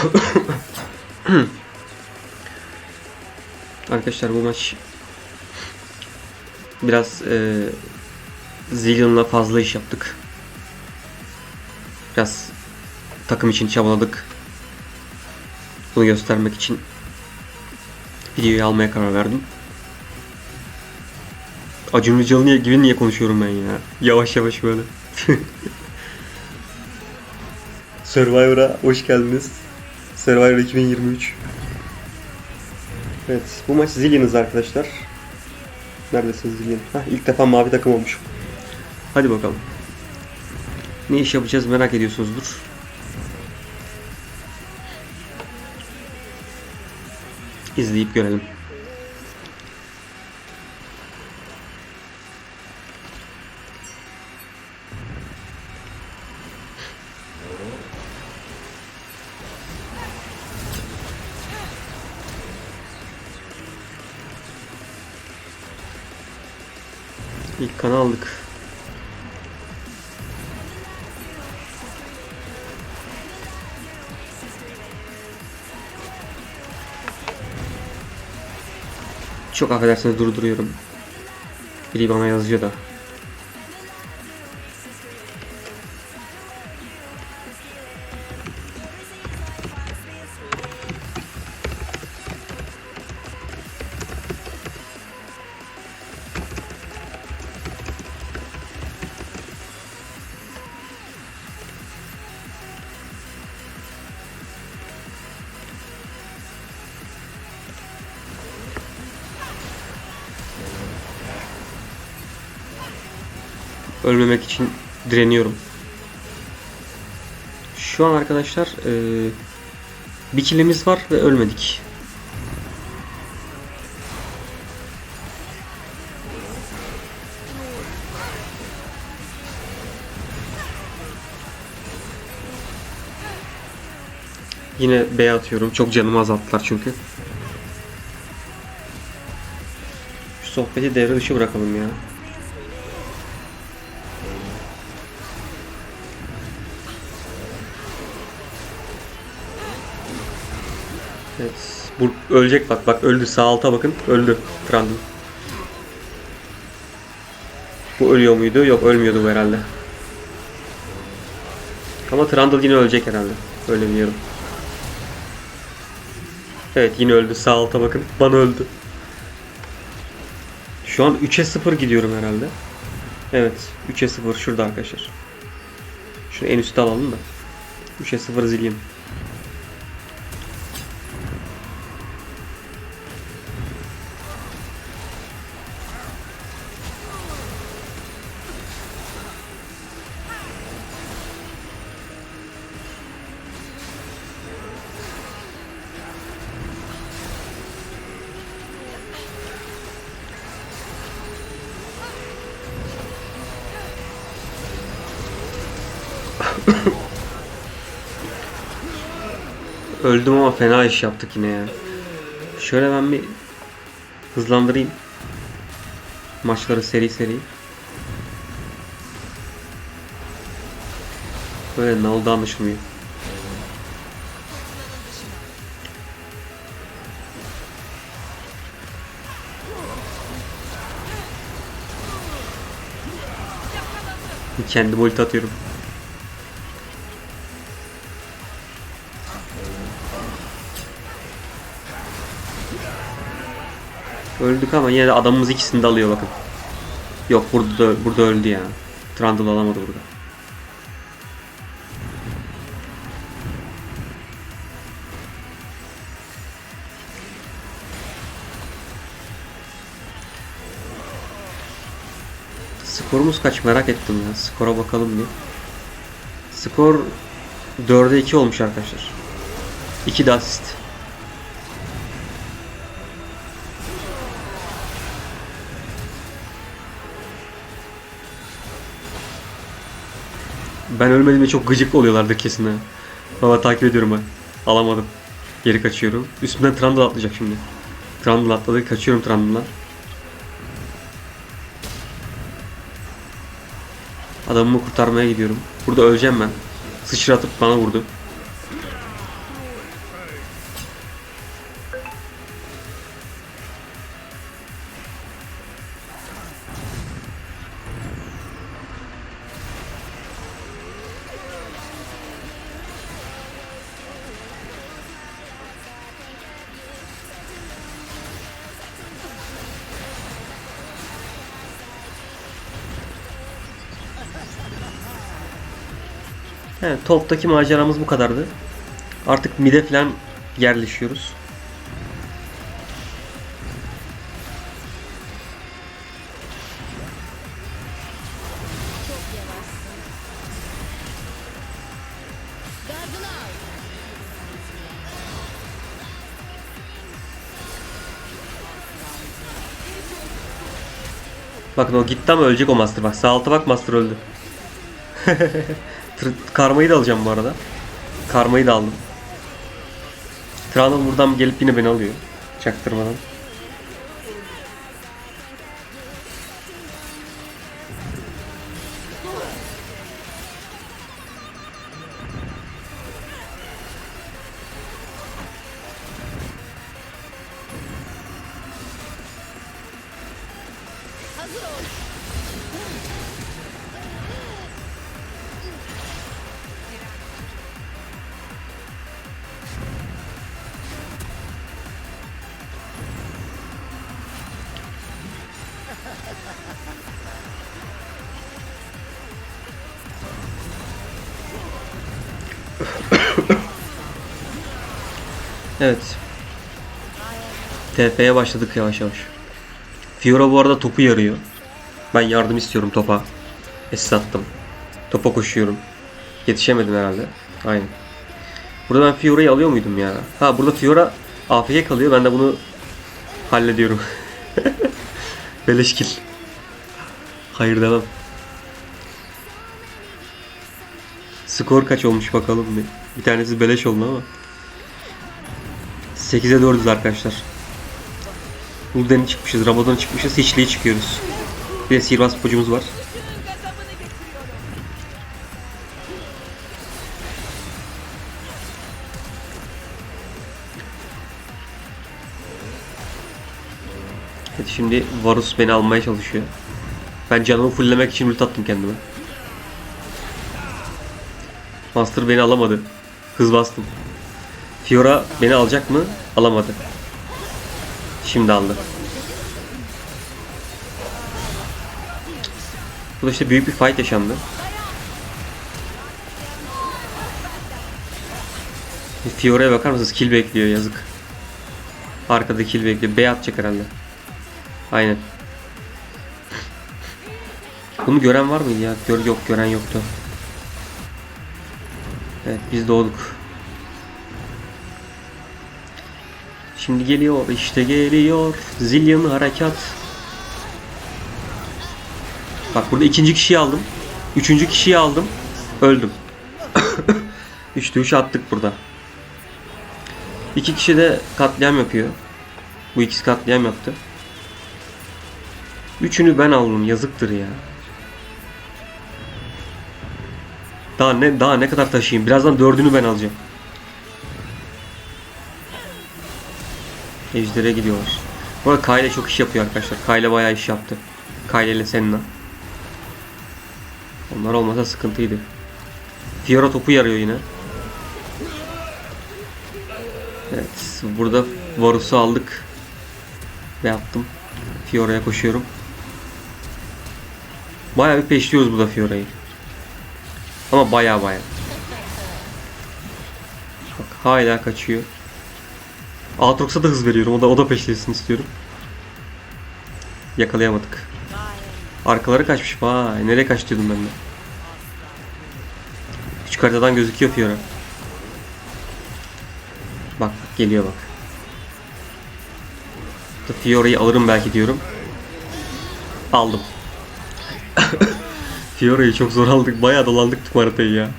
Arkadaşlar bu maç biraz e, Zillion'la fazla iş yaptık. Biraz takım için çabaladık. Bunu göstermek için videoyu almaya karar verdim. Acun Ilıcalı niye, gibi niye konuşuyorum ben ya? Yavaş yavaş böyle. Survivor'a hoş geldiniz. Survivor 2023. Evet, bu maç Zillion'ız arkadaşlar. Neredesiniz Zillion? Hah, ilk defa mavi takım olmuşum. Hadi bakalım. Ne iş yapacağız merak ediyorsunuzdur. İzleyip görelim. İlk kanı aldık. Çok affedersiniz durduruyorum. Biri bana yazıyor da. Ölmemek için direniyorum. Şu an arkadaşlar eee, bir kilimiz var ve ölmedik. Yine B atıyorum. Çok canımı azalttılar çünkü. Şu sohbeti devre dışı bırakalım ya. Bu ölecek bak bak öldü. Sağ alta bakın. Öldü. Trundle. Bu ölüyor muydu? Yok ölmüyordu bu herhalde. Ama Trundle yine ölecek herhalde. Öyle biliyorum. Evet yine öldü. Sağ alta bakın. Bana öldü. Şu an 3'e 0 gidiyorum herhalde. Evet. 3'e 0 şurada arkadaşlar. Şunu en üstte alalım da. 3'e 0 zilyon. Öldüm ama fena iş yaptık yine ya. Şöyle ben bir hızlandırayım. Maçları seri seri. Böyle ne oldu anlaşılmıyor. Kendi ulti atıyorum. Öldük ama yine de adamımız ikisini de alıyor bakın. Yok burada da, burada öldü ya. Trundle alamadı burada. Skorumuz kaç merak ettim ya. Skora bakalım bir. Skor 4'e 2 olmuş arkadaşlar. 2 de asist. Ben ölmediğimde çok gıcık oluyorlardı kesin ha. Valla takip ediyorum ben. Alamadım. Geri kaçıyorum. Üstümden Trundle atlayacak şimdi. Trundle atladı. Kaçıyorum Trundle'dan. Adamımı kurtarmaya gidiyorum. Burada öleceğim ben. Sıçratıp bana vurdu. Evet, toptaki maceramız bu kadardı. Artık mide falan yerleşiyoruz. Bakın o gitti ama ölecek o Master bak. Sağ alta bak Master öldü. Karmayı da alacağım bu arada. Karmayı da aldım. Trundle buradan gelip yine beni alıyor. Çaktırmadan. Evet. TF'ye başladık yavaş yavaş. Fiora bu arada topu yarıyor. Ben yardım istiyorum topa. Esas attım. Topa koşuyorum. Yetişemedim herhalde. Aynen. Burada ben Fiora'yı alıyor muydum ya? Ha burada Fiora AFK kalıyor. Ben de bunu hallediyorum. Beleşkil. Hayır demem. Skor kaç olmuş bakalım bir. Bir tanesi beleş oldu ama. 8'e 4'üz arkadaşlar. Ulden'i çıkmışız, Rabadon'a çıkmışız, Hiçli'ye çıkıyoruz. Bir de sihirbaz pocumuz var. Evet şimdi Varus beni almaya çalışıyor. Ben canımı fulllemek için ult attım kendime. Master beni alamadı. Hız bastım. Fiora beni alacak mı? Alamadı. Şimdi aldı. Burada işte büyük bir fight yaşandı. Fiora'ya bakar mısınız? Kill bekliyor yazık. Arkada kill bekliyor. B atacak herhalde. Aynen. Bunu gören var mıydı ya? Gör yok gören yoktu. Evet biz doğduk. Şimdi geliyor işte geliyor zilyon harekat. Bak burada ikinci kişiyi aldım. Üçüncü kişiyi aldım. Öldüm. Üçte üç attık burada. İki kişi de katliam yapıyor. Bu ikisi katliam yaptı. Üçünü ben aldım. Yazıktır ya. Daha ne daha ne kadar taşıyayım? Birazdan dördünü ben alacağım. Ejder'e gidiyorlar. Bu arada Kyle çok iş yapıyor arkadaşlar. Kyle bayağı iş yaptı. Kyle ile Senna. Onlar olmasa sıkıntıydı. Fiora topu yarıyor yine. Evet, burada Varus'u aldık. Ve yaptım. Fiora'ya koşuyorum. Bayağı bir peşliyoruz burada Fiora'yı. Ama bayağı bayağı. Bak hala kaçıyor. Aatrox'a da hız veriyorum. O da o da peşlesin istiyorum. Yakalayamadık. Arkaları kaçmış. Vay nereye kaç diyordum ben de. Küçük haritadan gözüküyor Fiora. Bak geliyor bak. Fiora'yı alırım belki diyorum. Aldım. Fiora'yı çok zor aldık. Bayağı dolandık bu haritayı ya.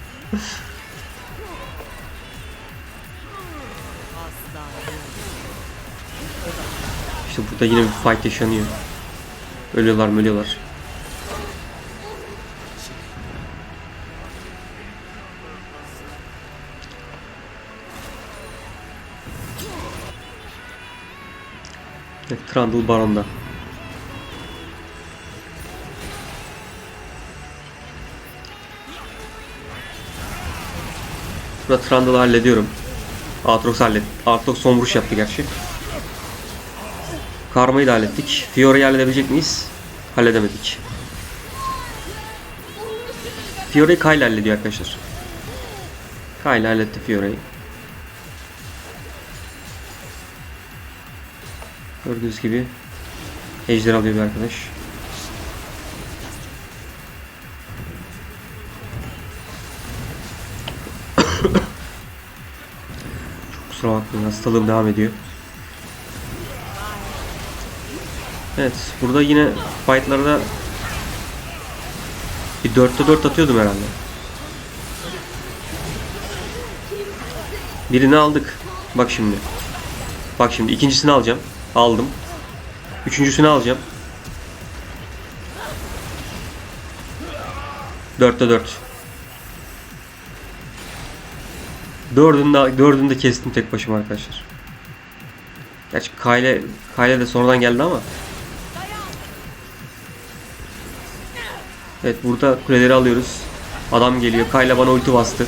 İşte burada yine bir fight yaşanıyor. Ölüyorlar ölüyorlar. Trundle Baron'da. Burada Trundle'ı hallediyorum. Aatrox hallet. Aatrox son vuruş yaptı gerçi. Karma'yı da hallettik. Fiora'yı halledebilecek miyiz? Halledemedik. Fiora'yı Kyle hallediyor arkadaşlar. Kyle halletti Fiora'yı. Gördüğünüz gibi Ejder alıyor bir arkadaş. Kusura bakmayın hastalığım devam ediyor. Evet burada yine fightlarda bir 4'te 4 atıyordum herhalde. Birini aldık. Bak şimdi. Bak şimdi ikincisini alacağım. Aldım. Üçüncüsünü alacağım. Dörtte dört. Dördünü de, dördünü de kestim tek başıma arkadaşlar. Gerçi Kyle, Kyle de sonradan geldi ama. Evet burada kuleleri alıyoruz. Adam geliyor. Kyle bana ulti bastı.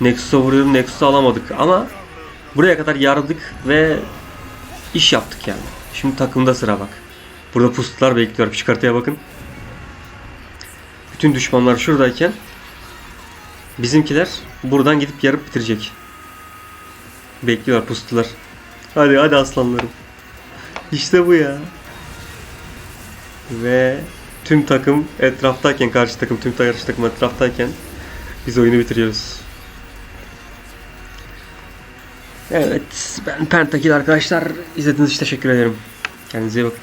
Nexus'a vuruyorum. Nexus'u alamadık ama buraya kadar yardık ve iş yaptık yani. Şimdi takımda sıra bak. Burada pusular bekliyor. Küçük bakın. Bütün düşmanlar şuradayken bizimkiler buradan gidip yarıp bitirecek. Bekliyorlar pustular. Hadi hadi aslanlarım. İşte bu ya. Ve tüm takım etraftayken karşı takım tüm karşı takım etraftayken biz oyunu bitiriyoruz. Evet ben Pentakil arkadaşlar izlediğiniz için teşekkür ederim. Kendinize iyi bakın.